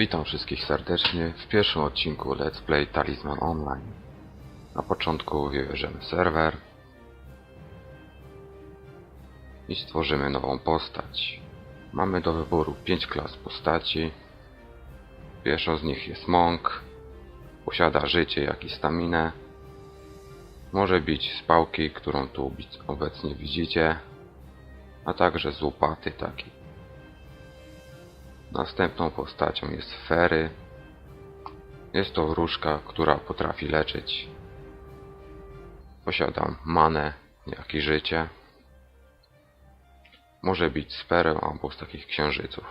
Witam wszystkich serdecznie w pierwszym odcinku Let's Play Talisman Online. Na początku wybierzemy serwer i stworzymy nową postać. Mamy do wyboru 5 klas postaci. Pierwszą z nich jest Monk. Posiada życie, jak i staminę. Może bić z pałki, którą tu obecnie widzicie, a także z łopaty takiej. Następną postacią jest Fery. Jest to wróżka, która potrafi leczyć. Posiada manę, jak i życie. Może bić z pereł albo z takich księżyców.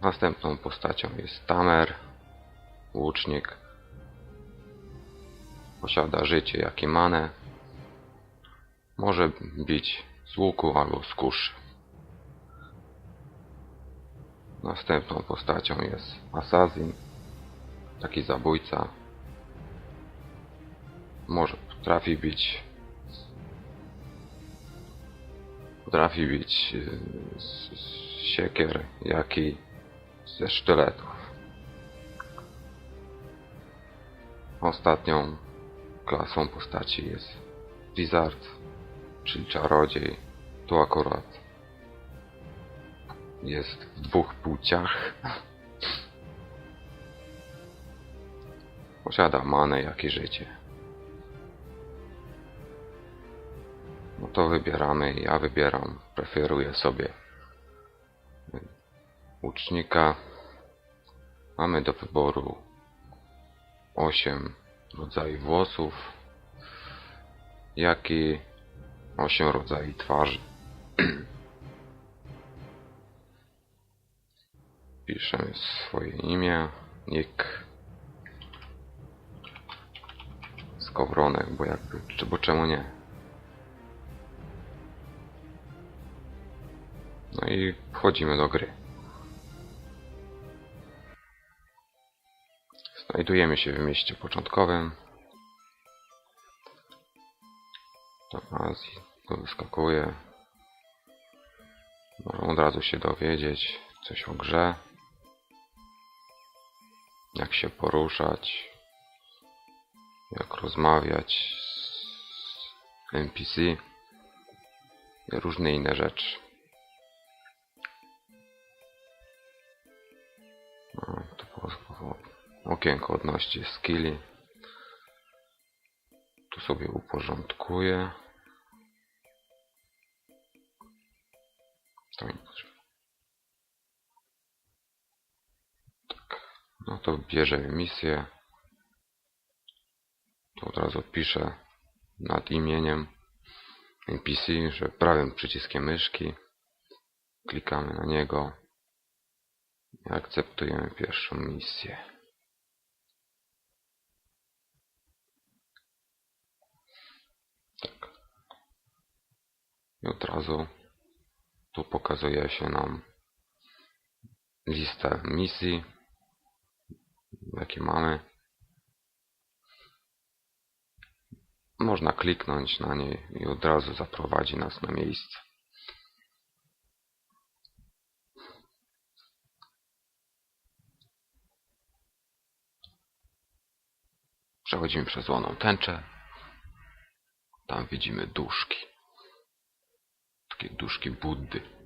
Następną postacią jest Tamer, łucznik. Posiada życie, jak i manę. Może bić z łuku albo z kuszy. Następną postacią jest Assassin, taki zabójca. Może potrafi bić. Potrafi bić y, z, z siekier, jak i ze sztyletów. Ostatnią klasą postaci jest Wizard, czyli czarodziej. Tu akurat jest w dwóch płciach. Posiada manę, jak i życie. No to wybieramy. Ja wybieram. Preferuję sobie łucznika. Mamy do wyboru 8 rodzajów włosów, jak i 8 rodzajów twarzy. Piszemy swoje imię, nick. Skowronek, bo jakby, czy, bo czemu nie? No i wchodzimy do gry. Znajdujemy się w mieście początkowym. Do Azji, to wyskakuje. Możemy od razu się dowiedzieć coś o grze jak się poruszać, jak rozmawiać z NPC i różne inne rzeczy. No, to było okienko odnośnie skilli. Tu sobie uporządkuję. No to bierzemy misję. To od razu piszę nad imieniem NPC, że prawym przyciskiem myszki klikamy na niego i akceptujemy pierwszą misję. Tak. I od razu tu pokazuje się nam lista misji jakie mamy. Można kliknąć na niej i od razu zaprowadzi nas na miejsce. Przechodzimy przez łoną tęczę. Tam widzimy duszki. Takie duszki Buddy.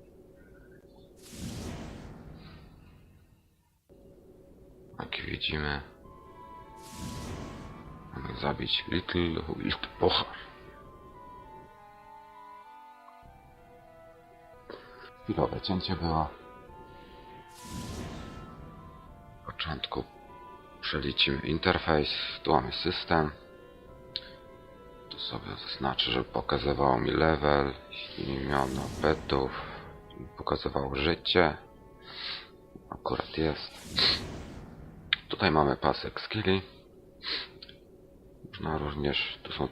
Jak widzimy, mamy zabić Little Wild Bocha. Chwilowe cięcie było. W początku Przelicimy interfejs. Tu mamy system. Tu sobie zaznaczę, żeby pokazywało mi level, imiona petów, pokazywało życie. Akurat jest. Tutaj mamy pasek skilli. Można również, tu są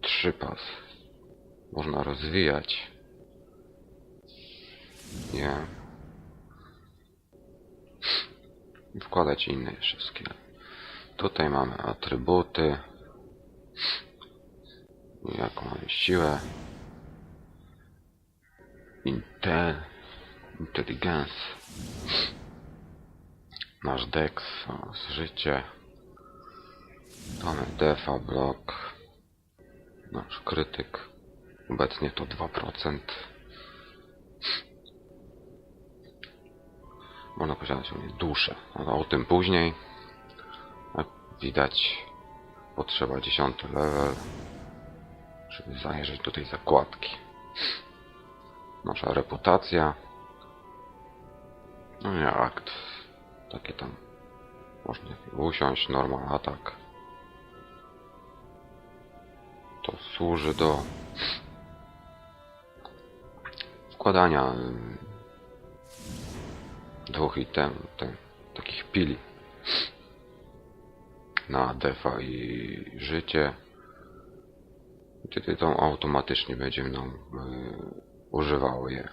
trzy pasy. Można rozwijać. Nie. Wkładać inne jeszcze skille. Tutaj mamy atrybuty. Jaką mamy siłę. Intel. Intelligence. Nasz dex, o, życie. Mamy defa, blok. Nasz krytyk. Obecnie to 2%. Można posiadać u mnie duszę. Ale o tym później. Jak widać, potrzeba 10 level, żeby zajrzeć tej zakładki. Nasza reputacja. No nie, akt. Takie tam. Można usiąść, normal atak. To służy do wkładania dwóch item, ten, takich pili na defa i życie. Wtedy to automatycznie będzie nam y, używało je.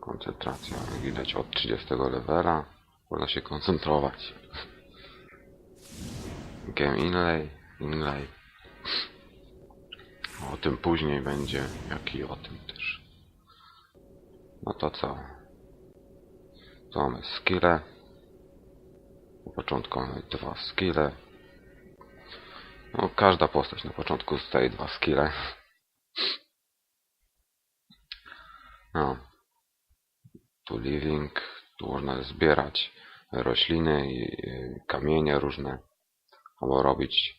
Koncentracja, jak widać od 30 levela. Można się koncentrować. Game inlay, inlay. O tym później będzie, jak i o tym też. No to co? Tu mamy skille. Na początku mamy dwa skille. No, każda postać na początku dostaje dwa skille. No. Tu living, tu można zbierać rośliny i kamienie różne. Albo robić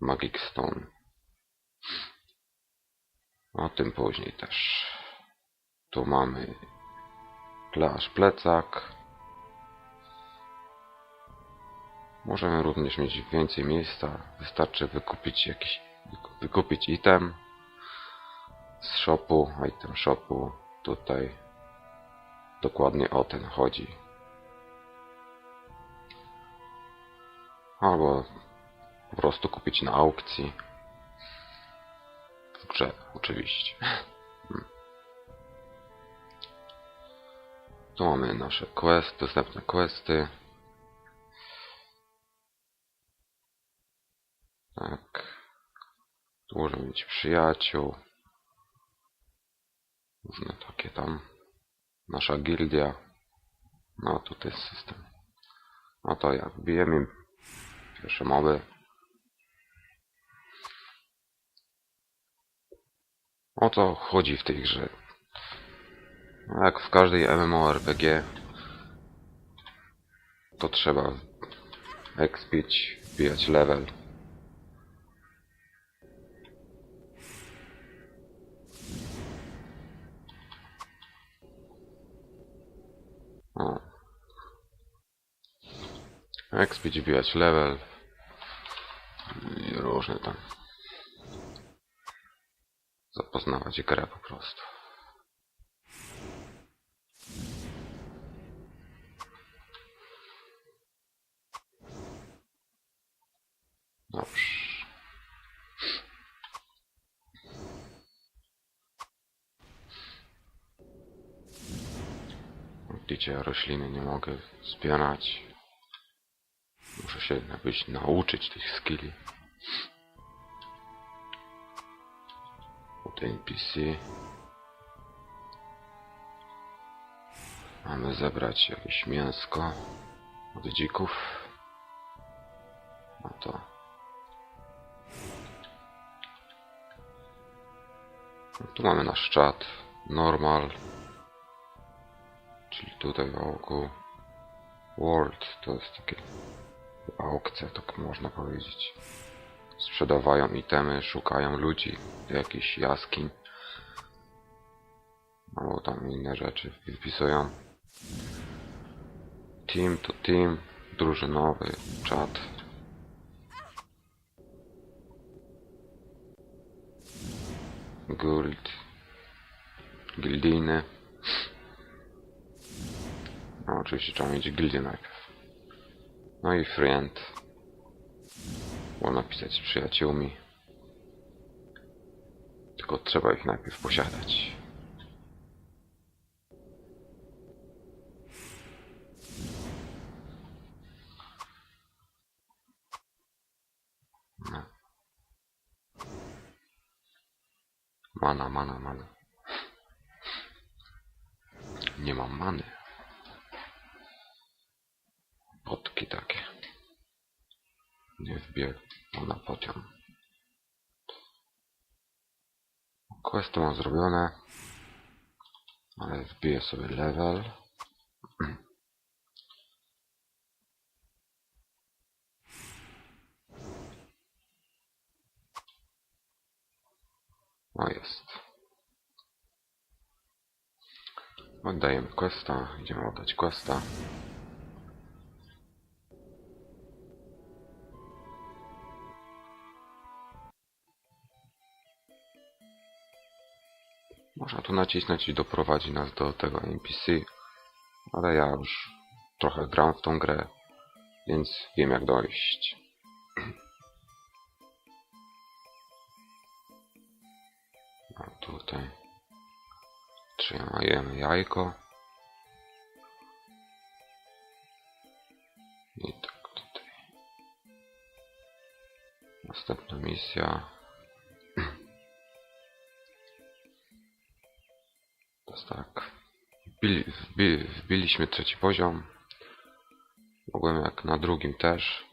magic stone. O tym później też. Tu mamy plaż plecak. Możemy również mieć więcej miejsca. Wystarczy wykupić jakiś wyku- wykupić item z shopu, item shopu. Tutaj dokładnie o ten chodzi. Albo po prostu kupić na aukcji. W grze, oczywiście. Tu mamy nasze quest, dostępne questy. Tak. Tu możemy mieć przyjaciół. Różne takie tam. Nasza gildia. No tutaj jest system. No to jak bijemy pierwsze moby. O co chodzi w tej grze? No Jak w każdej MMORPG to trzeba expić, wbijać level. O. Expić, wbijać level i różne tam. Zapoznawać grę po prostu. Dobrze. Widzicie, ja rośliny nie mogę zbierać. Muszę się jakbyś nauczyć tych skilli. Tutaj NPC. Mamy zebrać jakieś mięsko od dzików. No to Tu mamy nasz czat. Normal. Czyli tutaj wokół. World to jest takie aukcja, tak można powiedzieć. Sprzedawają itemy, szukają ludzi jakichś jaskiń. Albo tam inne rzeczy wypisują. Team to team, drużynowy, czat. Guild. Gildijny. No, oczywiście trzeba mieć gildię najpierw. No i friend. Można pisać z przyjaciółmi. Tylko trzeba ich najpierw posiadać. No. Mana, mana, mana. Nie mam many. Potki takie. Nie wbiję na pociąg. Questy mam zrobione. Ale wbiję sobie level. O jest. Oddajemy questa. Idziemy oddać questa. Można tu nacisnąć i doprowadzi nas do tego NPC. Ale ja już trochę gram w tą grę, więc wiem jak dojść. A tutaj trzymajemy jajko. I tak tutaj. Następna misja. Wbili, wbi, wbiliśmy trzeci poziom. Mogłem jak na drugim też.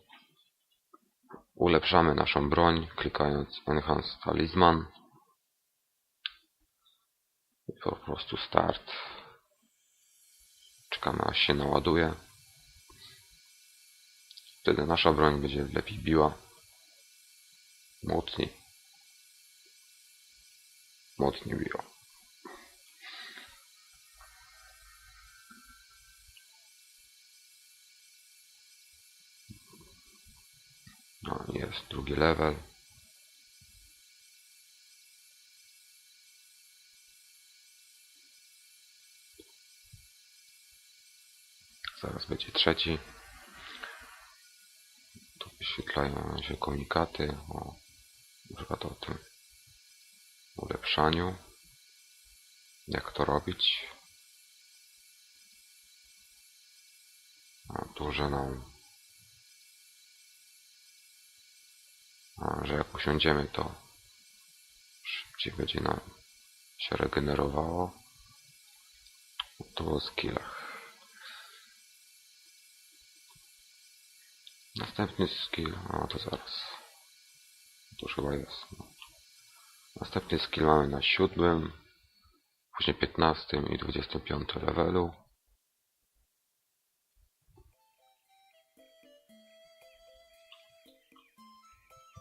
Ulepszamy naszą broń, klikając Enhance Talisman. I po prostu start. Czekamy aż się naładuje. Wtedy nasza broń będzie lepiej biła. Mocniej. Mocniej biła. No jest drugi level. Zaraz będzie trzeci. Tu wyświetlają się komunikaty o na o tym ulepszaniu. Jak to robić. A tu, że nam że jak usiądziemy to szybciej będzie nam się regenerowało. Tu o skillach. Następny skill, a to zaraz. To już chyba jest. Następny skill mamy na siódmym, później piętnastym i dwudziestym piątym levelu.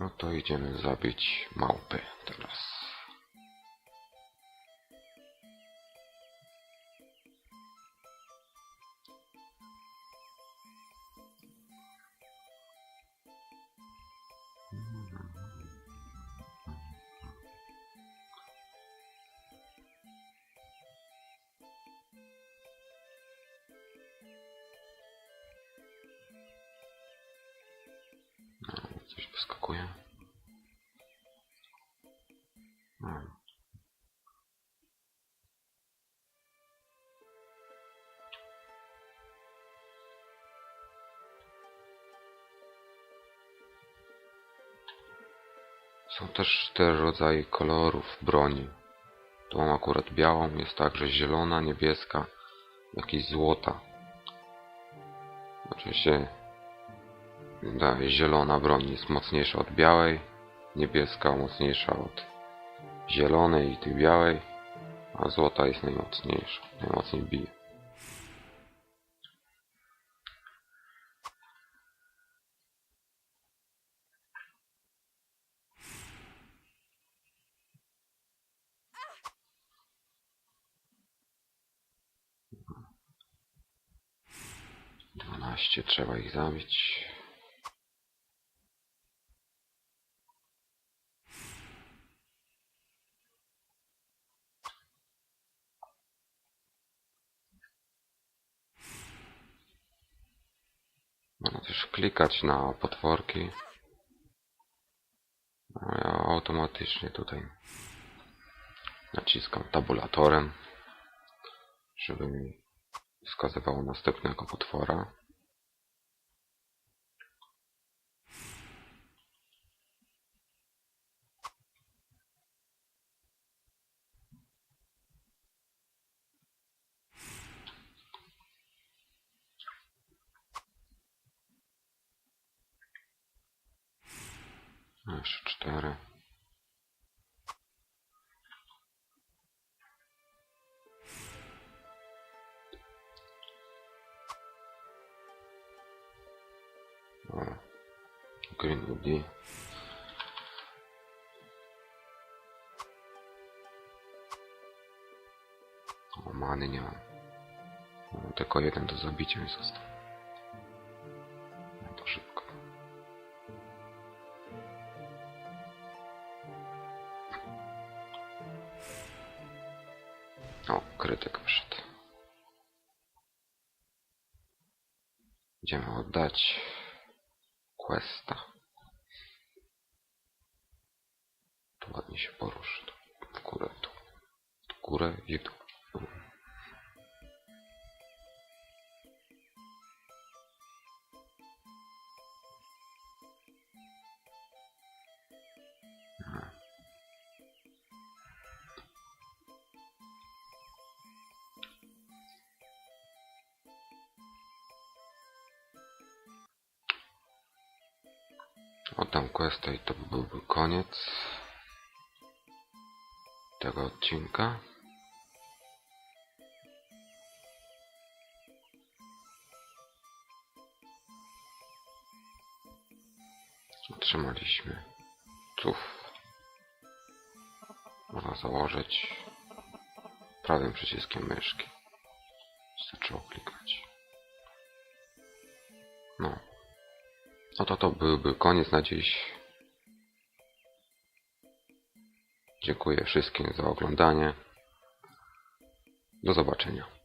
No to idziemy zabić małpy teraz. Są też cztery rodzaje kolorów broni. Mam akurat białą, jest także zielona, niebieska, jak i złota. Oczywiście zielona broń jest mocniejsza od białej, niebieska mocniejsza od zielonej i tej białej, a złota jest najmocniejsza, najmocniej bije. Jedenaście trzeba ich zabić. Można też klikać na potworki. A ja automatycznie tutaj naciskam tabulatorem, żeby mi wskazywało następnego potwora. No, Jeszcze cztery. O, Greenwoody. O, many nie. Mam tylko jeden do zabicia mi został. O, krytyk wyszedł. Idziemy oddać questa. Tu ładnie się poruszy. Tu w górę, dół. W górę i. Oddam questa i to byłby koniec tego odcinka. Otrzymaliśmy cuf. Można założyć prawym przyciskiem myszki. Zaczęło klikać. No to to byłby koniec na dziś. Dziękuję wszystkim za oglądanie. Do zobaczenia.